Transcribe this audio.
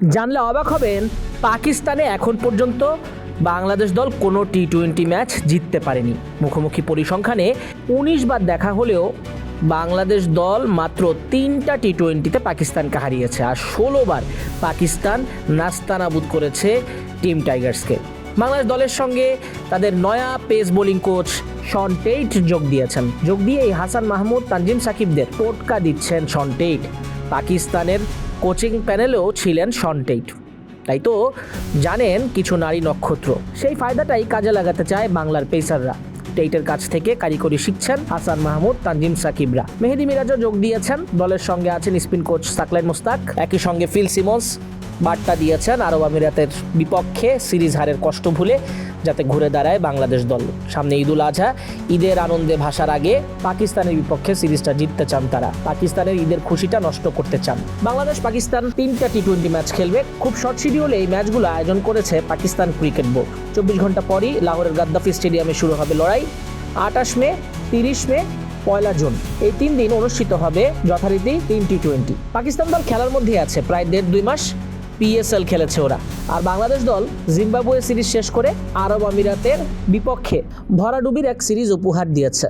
জানলে অবাক হবেন, পাকিস্তানে এখন পর্যন্ত বাংলাদেশ দল কোনো টি টোয়েন্টি ম্যাচ জিততে পারেনি। মুখোমুখি পরিসংখ্যানে উনিশ বার দেখা হলেও বাংলাদেশ দল মাত্র তিনটা টি টোয়েন্টিতে পাকিস্তানকে হারিয়েছে আর ষোলো বার পাকিস্তান নাস্তানাবুদ করেছে টিম টাইগার্সকে। বাংলাদেশ দলের সঙ্গে তাদের নয়া pace bowling coach Shaun Tait যোগ দিয়েছেন। যোগ দিয়ে এই হাসান মাহমুদ, তানজিম সাকিবদের টোটকা দিচ্ছেন শন টেইট। পাকিস্তানের কোচিং প্যানেলেও ছিলেন শন টেইট। তাই তো জানেন কিছু নারী নক্ষত্র। সেই ফায়দাটাই কাজে লাগাতে চায় বাংলার পেসাররা। টেইটের কাছ থেকে কারিগরি শিখছেন হাসান মাহমুদ, তানজিম সাকিবরা। মেহেদি মিরাজও যোগ দিয়েছেন। দলের সঙ্গে আছেন স্পিন কোচ সাকলাইন মুস্তাক। একই সঙ্গে ফিল সিমন্স বার্তা দিয়েছেন আরব আমিরাতের বিপক্ষে সিরিজ হারের কষ্ট ভুলে যাতে ঘুরে দাঁড়ায় বাংলাদেশ দল। সামনে ঈদুল আজহা, ঈদের আনন্দে ভাসার আগে পাকিস্তানের বিপক্ষে সিরিজটা জিততে চান তারা। পাকিস্তানের ঈদের খুশিটা নষ্ট করতে চান। বাংলাদেশ পাকিস্তান তিনটা টি টোয়েন্টি ম্যাচ খেলবে। খুব শর্ট শিডিউলে এই ম্যাচগুলো আয়োজন করেছে পাকিস্তান ক্রিকেট বোর্ড। চব্বিশ ঘণ্টা পরই লাহোরের গাদ্দাফি স্টেডিয়ামে শুরু হবে লড়াই। আটাশ মে, তিরিশ মে, পয়লা জুন। এই তিন দিন অনুষ্ঠিত হবে যথারীতি তিন টি টোয়েন্টি পাকিস্তান দল খেলার মধ্যে আছে প্রায় দেড় দুই মাস। পিএসএল খেলেছে ওরা। আর বাংলাদেশ দল জিম্বাবুয়ে সিরিজ শেষ করে আরব আমিরাতের বিপক্ষে ভরাডুবির এক সিরিজ উপহার দিয়েছে।